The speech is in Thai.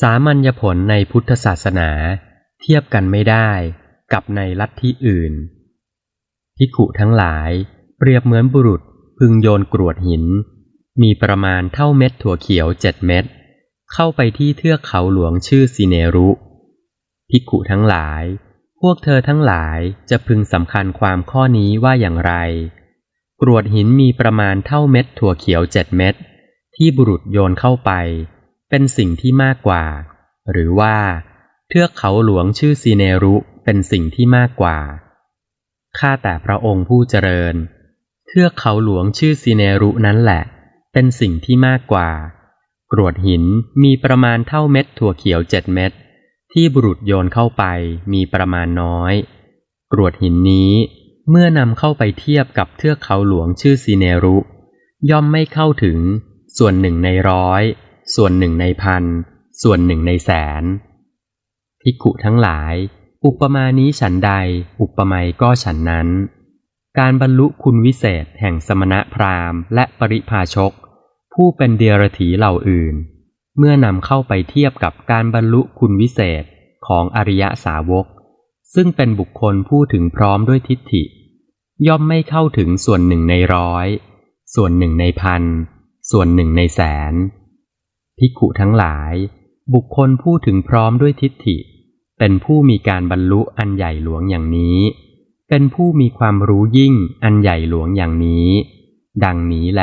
สามัญญผลในพุทธศาสนา เทียบกันไม่ได้กับในลัทธิอื่นภิกขุทั้งหลาย เปรียบเหมือนบุรุษพึงโยนกรวดหิน มีประมาณเท่าเม็ดถั่วเขียวเจ็ดเม็ดเข้าไปที่เทือกเขาหลวงชื่อสิเนรุภิกขุทั้งหลาย พวกเธอทั้งหลายจะพึงสำคัญความข้อนี้ว่าอย่างไร กรวดหินมีประมาณเท่าเม็ดถั่วเขียวเจ็ดเม็ดที่บุรุษโยนเข้าไป เป็นสิ่งที่มากกว่า หรือว่า เทือกเขาหลวงชื่อซีเนรุเป็นสิ่งที่มากกว่า ข้าแต่พระองค์ผู้เจริญ เทือกเขาหลวงชื่อซีเนรุนั้นแหละ เป็นสิ่งที่มากกว่า กรวดหินมีประมาณเท่าเม็ดถั่วเขียวเจ็ดเม็ดที่บุรุษโยนเข้าไปมีประมาณน้อย กรวดหินนี้เมื่อนำเข้าไปเทียบกับเทือกเขาหลวงชื่อซีเนรุ ย่อมไม่เข้าถึงส่วนหนึ่งในร้อย ส่วนหนึ่งในพัน ส่วนหนึ่งในแสนภิกขุทั้งหลาย อุปมานี้ฉันใด อุปไมยก็ฉันนั้น การบรรลุคุณวิเศษแห่งสมณะพราหมณ์ และปริพาชก ผู้เป็นเดียรถีเหล่าอื่น เมื่อนำเข้าไปเทียบกับการบรรลุคุณวิเศษของอริยสาวก ซึ่งเป็นบุคคลผู้ถึงพร้อมด้วยทิฏฐิ ย่อมไม่เข้าถึงส่วนหนึ่งในร้อย ส่วนหนึ่งในพัน ส่วนหนึ่งในแสน ภิกขุทั้งหลาย บุคคลผู้ถึงพร้อมด้วยทิฏฐิ เป็นผู้มีการบรรลุอันใหญ่หลวงอย่างนี้ เป็นผู้มีความรู้ยิ่งอันใหญ่หลวงอย่างนี้ ดังนี้แล